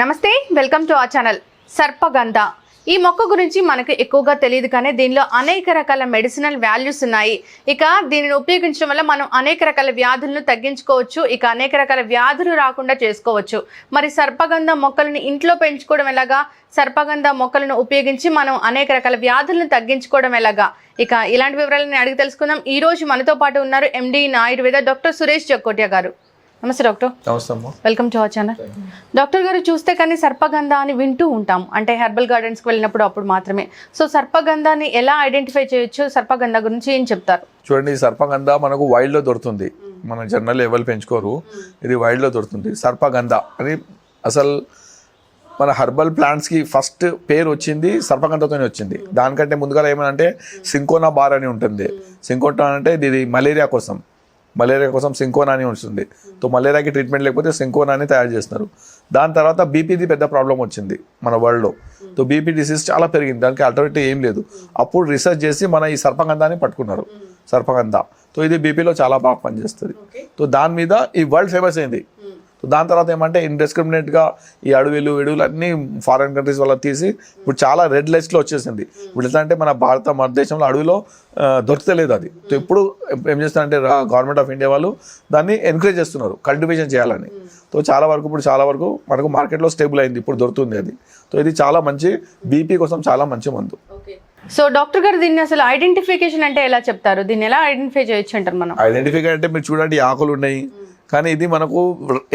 నమస్తే welcome to ఆ channel సర్పగంధ. ఈ మొక్క గురించి మనకు ఎక్కువగా తెలియదు కానీ దీనిలో అనేక రకాల మెడిసినల్ వాల్యూస్ ఉన్నాయి. ఇక దీనిని ఉపయోగించడం వల్ల మనం అనేక రకాల వ్యాధులను తగ్గించుకోవచ్చు ఇక అనేక రకాల వ్యాధులు రాకుండా చేసుకోవచ్చు. మరి సర్పగంధ మొక్కలను ఇంట్లో పెంచుకోవడం ఎలాగా? సర్పగంధ మొక్కలను ఉపయోగించి మనం అనేక రకాల వ్యాధులను తగ్గించుకోవడం ఎలాగా? ఇక ఇలాంటి వివరాలను అడిగి తెలుసుకుందాం. ఈ రోజు మనతో పాటు ఉన్నారు ఎండి ఆయుర్వేద డాక్టర్ సురేష్ జక్కోటియా గారు. నమస్తే డాక్టర్. నమస్తే welcome to our channel. Doctor గారు చూస్తే కానీ సర్పగంధ అని వింటూ ఉంటాం. అంటే హెర్బల్ గార్డెన్స్కి వెళ్ళినప్పుడు అప్పుడు మాత్రమే. సో సర్పగంధాన్ని ఎలా ఐడెంటిఫై చేయొచ్చు? సర్పగంధ గురించి ఏం చెప్తారు? చూడండి ఈ సర్పగంధ మనకు వైల్డ్లో దొరుకుతుంది. మన జనరల్ ఎవరు పెంచుకోరు. ఇది వైల్డ్లో దొరుకుతుంది. సర్పగంధ అని అసలు మన హర్బల్ ప్లాంట్స్కి ఫస్ట్ పేరు వచ్చింది సర్పగంధతోనే వచ్చింది. దానికంటే ముందుగా ఏమనంటే సింకోనా బార్ అని ఉంటుంది. సింకోనా అంటే ఇది మలేరియా కోసం. మలేరియా కోసం సింకోనా అని ఉంటుంది. సో మలేరియాకి ట్రీట్మెంట్ లేకపోతే సింకోనా అని తయారు చేస్తున్నారు. దాని తర్వాత బీపీది పెద్ద ప్రాబ్లం వచ్చింది మన వరల్డ్లో. సో బీపీ డిసీజ్ చాలా పెరిగింది. దానికి ఆల్టర్నేటివ్ ఏం లేదు. అప్పుడు రీసెర్చ్ చేసి మన ఈ సర్పగంధాన్ని పట్టుకున్నారు. సర్పగంధ. సో ఇది బీపీలో చాలా బాగా పనిచేస్తుంది. సో దాని మీద ఈ వరల్డ్ ఫేమస్ అయింది. సో దాని తర్వాత ఏమంటే ఇండిస్క్రిమినేట్గా ఈ అడవిలు ఎడువులు అన్నీ ఫారెన్ కంట్రీస్ వల్ల తీసి ఇప్పుడు చాలా రెడ్ లిస్ట్లో వచ్చేసింది. ఇప్పుడు ఎట్లా అంటే మన భారత మన దేశంలో అడవిలో దొరకలేదు అది. సో ఇప్పుడు ఏం చేస్తారంటే గవర్నమెంట్ ఆఫ్ ఇండియా వాళ్ళు దాన్ని ఎంకరేజ్ చేస్తున్నారు కల్టివేషన్ చేయాలని. సో చాలా వరకు ఇప్పుడు చాలా వరకు మనకు మార్కెట్లో స్టేబుల్ అయింది ఇప్పుడు దొరుకుతుంది అది. సో ఇది చాలా మంచి బీపీ కోసం చాలా మంచి మందు. సో డాక్టర్ గారు దీన్ని అసలు ఐడెంటిఫికేషన్ అంటే ఎలా చెప్తారు? దీన్ని ఎలా ఐడెంటిఫై చేయొచ్చు అంటారు మనం? ఐడెంటిఫై అంటే మీరు చూడండి ఆకులు ఉన్నాయి. కానీ ఇది మనకు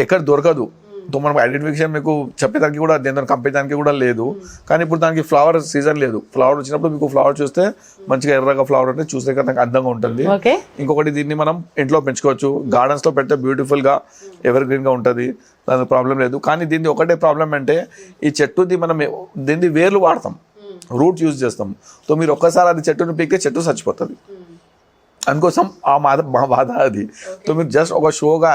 ఎక్కడ దొరకదు. తో మనకు ఐడెంటిఫికేషన్ మీకు చెప్పేదానికి కూడా దీని కంపేదానికి కూడా లేదు. కానీ ఇప్పుడు దానికి ఫ్లవర్ సీజన్ లేదు. ఫ్లవర్ వచ్చినప్పుడు మీకు ఫ్లవర్ చూస్తే మంచిగా ఎర్రగా ఫ్లవర్ అంటే చూస్తే కదా నాకు అందంగా ఉంటుంది. ఇంకొకటి దీన్ని మనం ఇంట్లో పెంచుకోవచ్చు. గardens లో పెడితే beautiful గా ఎవర్గా ఉంటుంది. దానికి ప్రాబ్లం లేదు. కానీ దీన్ని ఒకటే ప్రాబ్లం అంటే ఈ చెట్టుది మనం దీన్ని వేర్లు వాడతాం. రూట్ యూజ్ చేస్తాం. సో మీరు ఒక్కసారి అది చెట్టుని పీకితే చెట్టు చచ్చిపోతుంది. అందుకోసం ఆ మాద మా బాధ అది. సో మీరు జస్ట్ ఒక షోగా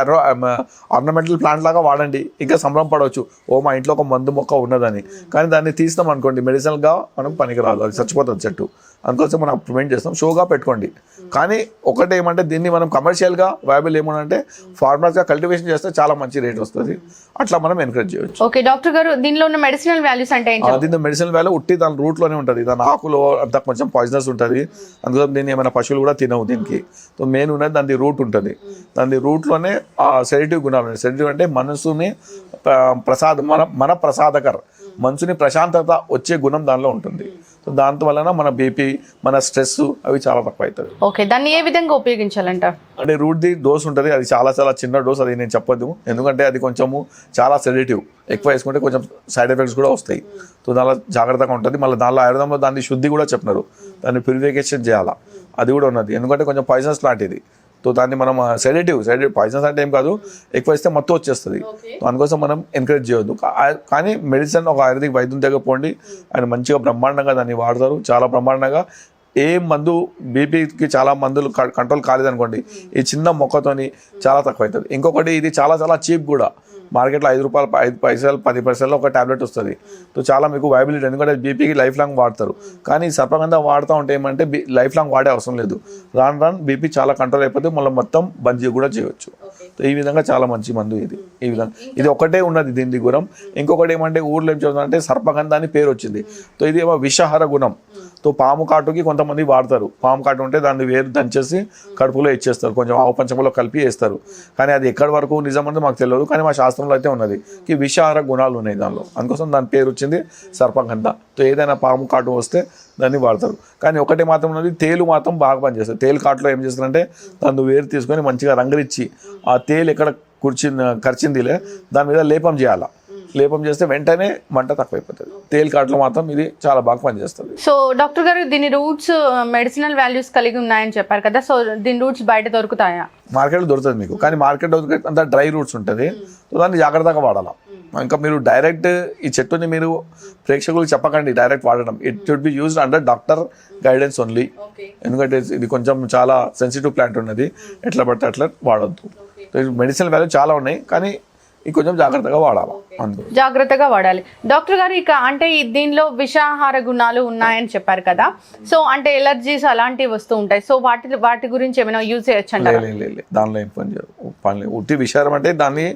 ఆర్నమెంటల్ ప్లాంట్ లాగా వాడండి. ఇంకా సంబరం పడవచ్చు. ఓ మా ఇంట్లో ఒక మందు మొక్క ఉన్నదని. కానీ దాన్ని తీస్తాం అనుకోండి మెడిసినల్గా మనం పనికి రాదు అది చచ్చిపోతుంది చెట్టు. అందుకోసం మనం ప్రివెంట్ చేస్తాం. షోగా పెట్టుకోండి. కానీ ఒకటి ఏమంటే దీన్ని మనం కమర్షియల్గా వైబుల్ ఏమనంటే ఫార్మర్స్గా కల్టివేషన్ చేస్తే చాలా మంచి రేట్ వస్తుంది. అట్లా మనం ఎంకరేజ్ చేయొచ్చు. ఓకే డాక్టర్ గారు దీనిలో ఉన్న మెడిసినల్ వాల్యూస్ అంటే దీని మెడిసిన్ వాల్యూ ఉట్టి దాని రూట్లోనే ఉంటుంది. దాని ఆకులో అంతా కొంచెం పాయిజనస్ ఉంటుంది. అందుకోసం దీన్ని ఏమైనా పశువులు కూడా తినవు దీనికి. సో మెయిన్ ఉన్నది దాని రూట్ ఉంటుంది. దాని రూట్లోనే ఆ సెడిటివ్ గుణాలు ఉన్నాయి. సెడిటివ్ అంటే మనసుని ప్ర- ప్రసాద్ మన మన ప్రసాదకర్ మనసుని ప్రశాంతత వచ్చే గుణం దానిలో ఉంటుంది. సో దాంతో వలన మన బీపీ మన స్ట్రెస్ అవి చాలా తక్కువ అవుతుంది ఓకే దాన్ని ఏ విధంగా ఉపయోగించాలంట? అంటే రూట్ది డోస్ ఉంటుంది అది చాలా చాలా చిన్న డోస్ అది నేను చెప్పొద్దు. ఎందుకంటే అది కొంచెము చాలా సెడేటివ్. ఎక్కువ వేసుకుంటే కొంచెం సైడ్ ఎఫెక్ట్స్ కూడా వస్తాయి. సో దానిలో జాగ్రత్తగా ఉంటుంది. మళ్ళీ దానిలో ఆయుర్వేదంలో దాన్ని శుద్ధి కూడా చెప్పినారు. దాన్ని ప్యూరిఫికేషన్ చేయాలా. అది కూడా ఉన్నది. ఎందుకంటే కొంచెం పాయిజన్స్ లాంటిది. సో దాన్ని మనం సెడేటివ్ సెడేటివ్ పాయిజన్స్ అంటే ఏం కాదు ఎక్కువ ఇస్తే మొత్తం వచ్చేస్తుంది. సో అందుకోసం మనం ఎంకరేజ్ చేయొద్దు. కానీ మెడిసిన్ ఒక ఆయుర్వేదిక్ వైద్యం దగ్గర పోండి. ఆయన మంచిగా బ్రహ్మాండంగా దాన్ని వాడతారు. చాలా బ్రహ్మాండంగా. ఏ మందు బీపీకి చాలా మందులు కంట్రోల్ కాలేదనుకోండి ఈ చిన్న మొక్కతోని చాలా తక్కువ అవుతుంది ఇంకొకటి ఇది చాలా చాలా చీప్ కూడా. మార్కెట్లో ఐదు రూపాయలు ఐదు పైసలు పది పైసలు ఒక టాబ్లెట్ వస్తుంది. సో చాలా మీకు వైబిలిటీ ఎందుకంటే బీపీకి లైఫ్ లాంగ్ వాడతారు. కానీ సర్పగంధ వాడుతూ ఉంటే ఏమంటే లైఫ్ లాంగ్ వాడే అవసరం లేదు. రాను రాను బీపీ చాలా కంట్రోల్ అయిపోతే మళ్ళీ మొత్తం బంద్ కూడా చేయొచ్చు. సో ఈ విధంగా చాలా మంచి మందు ఇది. ఈ విధంగా. ఇది ఒకటే ఉన్నది దీని గురం ఇంకొకటి ఏమంటే ఊర్లో ఏం చెప్తుందంటే సర్పగంధ అని పేరు వచ్చింది. సో ఇది ఏమో విషహార గుణం. సో పాము కాటుకి కొంతమంది వాడతారు. పాము కాటు ఉంటే దాన్ని వేరు దంచేసి కడుపులో ఇచ్చేస్తారు. కొంచెం ఆవు పంచములో కలిపి వేస్తారు. కానీ అది ఎక్కడి వరకు నిజమంటే మాకు తెలియదు. కానీ మా శాస్త్రంలో అయితే ఉన్నది. కి విషహార గుణాలు ఉన్నాయి దానిలో. అందుకోసం దాని పేరు వచ్చింది సర్పగంధ. ఏదైనా పాము కాటు వస్తే దాన్ని వాడతారు. కానీ ఒకటి మాత్రం ఉన్నది తేలు మాత్రం బాగా పనిచేస్తుంది. తేలు కాటులో ఏం చేస్తారంటే దాన్ని వేరు తీసుకొని మంచిగా రంగురిచ్చి ఆ తేలు ఎక్కడ కూర్చి ఖర్చిందిలే దాని మీద లేపం చేయాలా. లేపం చేస్తే వెంటనే మంట తక్కువైపోతుంది. తేలు కాటులో మాత్రం ఇది చాలా బాగా పనిచేస్తుంది. సో డాక్టర్ గారు దీని రూట్స్ మెడిసినల్ వాల్యూస్ కలిగి ఉన్నాయని చెప్పారు కదా సో దీని రూట్స్ బయట దొరుకుతాయా? మార్కెట్లో దొరుకుతుంది మీకు. కానీ మార్కెట్లో దొరికే అంత డ్రై రూట్స్ ఉంటుంది. సో దాన్ని జాగ్రత్తగా వాడాలా. ఇంకా మీరు డైరెక్ట్ ఈ చెట్టుని మీరు ప్రేక్షకులకు చెప్పకండి డైరెక్ట్ వాడడం. It should be used under doctor guidance only ఎందుకంటే ఇది కొంచెం చాలా సెన్సిటివ్ ప్లాంట్ ఉన్నది. ఎట్లా పడితే అట్లా వాడొద్దు. మెడిసిన్ వాల్యూ చాలా ఉన్నాయి కానీ ఇది కొంచెం జాగ్రత్తగా వాడాలి. అందుకు జాగ్రత్తగా వాడాలి. డాక్టర్ గారు ఇక అంటే దీనిలో విషాహార గుణాలు ఉన్నాయని చెప్పారు కదా. సో అంటే ఎలర్జీస్ అలాంటివి వస్తూ ఉంటాయి. సో వాటి వాటి గురించి ఏమైనా యూజ్ చేయొచ్చు. దానిలో ఏం పని చేయదు. పని ఉట్టి విషారం అంటే దాన్ని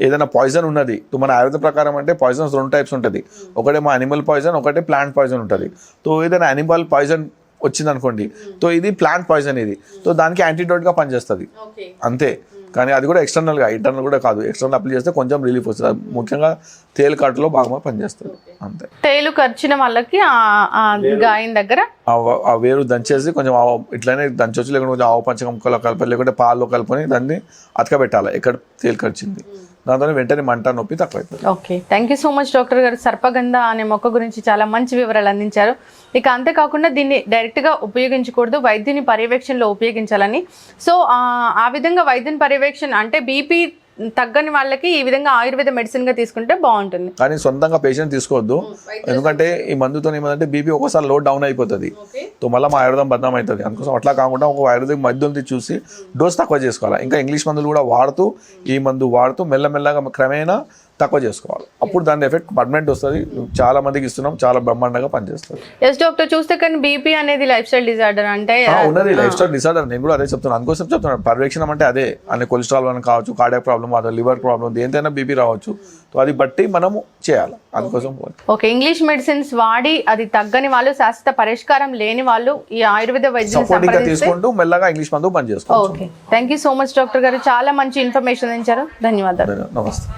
ఏదైనా పాయిజన్ ఉన్నది. మన ఆయుర్వేద ప్రకారం అంటే పాయిజన్స్ రెండు టైప్స్ ఉంటుంది. ఒకటేమో అనిమల్ పాయిజన్ ఒకటే ప్లాంట్ పాయిజన్ ఉంటుంది. సో ఏదైనా అనిమల్ పాయిజన్ వచ్చింది అనుకోండి సో ఇది ప్లాంట్ పాయిజన్ ఇది. సో దానికి యాంటీడోట్గా పనిచేస్తుంది. ఓకే. అంతే. కానీ అది కూడా ఎక్స్టర్నల్గా ఇంటర్నల్ కూడా కాదు. ఎక్స్టర్నల్ అప్లై చేస్తే కొంచెం రిలీఫ్ వస్తుంది. ముఖ్యంగా తేలు కాటులో బాగా పనిచేస్తుంది. అంతే. తేలు ఖర్చిన వాళ్ళకి ఆ- ఆ గాయం దగ్గర? ఆ వేరు దంచేసి కొంచెం ఆవు ఇట్లానే దంచవచ్చు లేకుంటే కొంచెం ఆవు పంచకంలో కలపాలి లేకుంటే పాలు కలుపుకొని దాన్ని అతకబెట్టాలి. ఎక్కడ తేలు ఖర్చింది దాంతో వెంటనే మంట నొప్పి తక్కువ okay thank you so much doctor గారు. సర్పగంధ అనే మొక్క గురించి చాలా మంచి వివరాలు అందించారు. ఇక అంతేకాకుండా దీన్ని డైరెక్ట్గా ఉపయోగించకూడదు. వైద్యుని పర్యవేక్షణలో ఉపయోగించాలని. సో ఆ విధంగా వైద్యుని పర్యవేక్షణ అంటే బీపీ తగ్గని వాళ్ళకి ఈ విధంగా ఆయుర్వేద మెడిసిన్గా తీసుకుంటే బాగుంటుంది. కానీ సొంతంగా పేషెంట్ తీసుకోవద్దు. ఎందుకంటే ఈ మందుతో ఏమంటే బీపీ ఒక్కోసారి లో డౌన్ అయిపోతుంది. సో మళ్ళీ మా ఆయుర్వేదం బదనాం అవుతుంది. అందుకోసం అట్లా కాకుండా ఒక ఆయుర్వేదిక్ మందుని చూసి డోస్ తక్కువ చేసుకోవాలి. ఇంకా ఇంగ్లీష్ మందులు కూడా వాడుతూ ఈ మందు వాడుతూ మెల్లమెల్లగా క్రమేణా తక్కువ చేసుకోవాలి. అప్పుడు దాని ఎఫెక్ట్ పర్మనెంట్ వస్తుంది. చాలా మందికి ఇస్తున్నాం. చాలా బ్రహ్మాండంగా పనిచేస్తుంది. ఎస్ డాక్టర్ చూస్తే కానీ బీపీ అనేది లైఫ్ స్టైల్ డిజార్డర్ అంటే ఉన్నది. లైఫ్ స్టైల్ డిసార్డర్ నేను కూడా అదే చెప్తున్నాను అందుకోసం చెప్తున్నాను పర్యవేక్షణం అంటే అదే. అనే కొలెస్ట్రాల్ అని కావచ్చు కార్డియాక్ ప్రాబ్లమ్ అదే లివర్ ప్రాబ్లమ్ దేనితైనా బీపీ రావచ్చు. అది బట్టి మనము చేయాలి. అందుకోసం ఓకే ఇంగ్లీష్ మెడిసిన్స్ వాడి అది తగ్గని వాళ్ళు శాశ్వత పరిష్కారం లేని వాళ్ళు ఈ ఆయుర్వేద సంప్రదిస్తే తీసుకుంటూ మెల్లగా ఇంగ్లీష్ మందు పని చేసుకోవచ్చు okay thank you so much doctor గారు. చాలా మంచి ఇన్ఫర్మేషన్ ఇచ్చారు ధన్యవాదాలు. నమస్తే.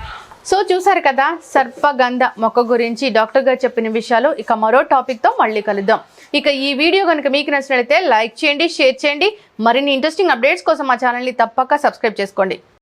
సో చూసారు కదా సర్పగంధ మొక్క గురించి డాక్టర్ గారు చెప్పిన విషయాలు. ఇక మరో టాపిక్తో మళ్ళీ కలుద్దాం. ఇక ఈ వీడియో కనుక మీకు నచ్చినట్లయితే లైక్ చేయండి షేర్ చేయండి. మరిన్ని ఇంట్రెస్టింగ్ అప్డేట్స్ కోసం మా ఛానల్ని తప్పక సబ్స్క్రైబ్ చేసుకోండి.